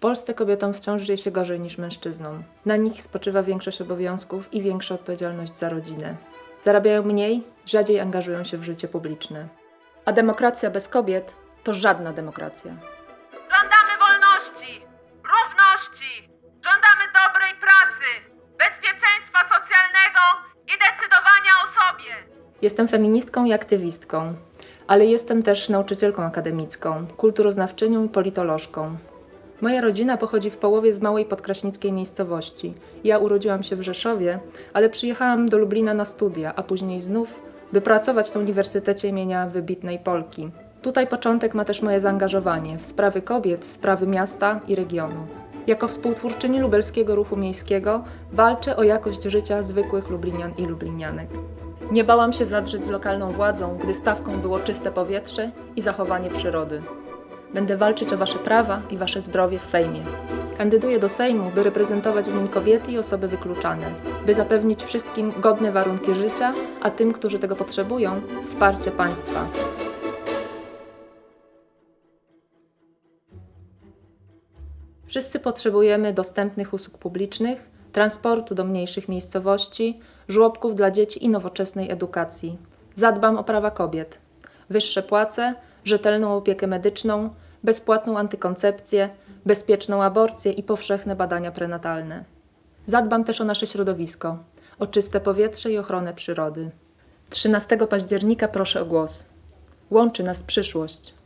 Polsce kobietom wciąż żyje się gorzej niż mężczyznom. Na nich spoczywa większość obowiązków i większa odpowiedzialność za rodzinę. Zarabiają mniej, rzadziej angażują się w życie publiczne. A demokracja bez kobiet to żadna demokracja. Żądamy wolności, równości, żądamy dobrej pracy, bezpieczeństwa socjalnego i decydowania o sobie. Jestem feministką i aktywistką, ale jestem też nauczycielką akademicką, kulturoznawczynią i politolożką. Moja rodzina pochodzi w połowie z małej podkraśnickiej miejscowości. Ja urodziłam się w Rzeszowie, ale przyjechałam do Lublina na studia, a później znów, by pracować na Uniwersytecie imienia wybitnej Polki. Tutaj początek ma też moje zaangażowanie w sprawy kobiet, w sprawy miasta i regionu. Jako współtwórczyni lubelskiego ruchu miejskiego walczę o jakość życia zwykłych Lublinian i Lublinianek. Nie bałam się zadrzeć z lokalną władzą, gdy stawką było czyste powietrze i zachowanie przyrody. Będę walczyć o Wasze prawa i Wasze zdrowie w Sejmie. Kandyduję do Sejmu, by reprezentować w nim kobiety i osoby wykluczane, by zapewnić wszystkim godne warunki życia, a tym, którzy tego potrzebują, wsparcie państwa. Wszyscy potrzebujemy dostępnych usług publicznych, transportu do mniejszych miejscowości, żłobków dla dzieci i nowoczesnej edukacji. Zadbam o prawa kobiet. Wyższe płace, rzetelną opiekę medyczną, bezpłatną antykoncepcję, bezpieczną aborcję i powszechne badania prenatalne. Zadbam też o nasze środowisko, o czyste powietrze i ochronę przyrody. 13 października proszę o głos. Łączy nas przyszłość.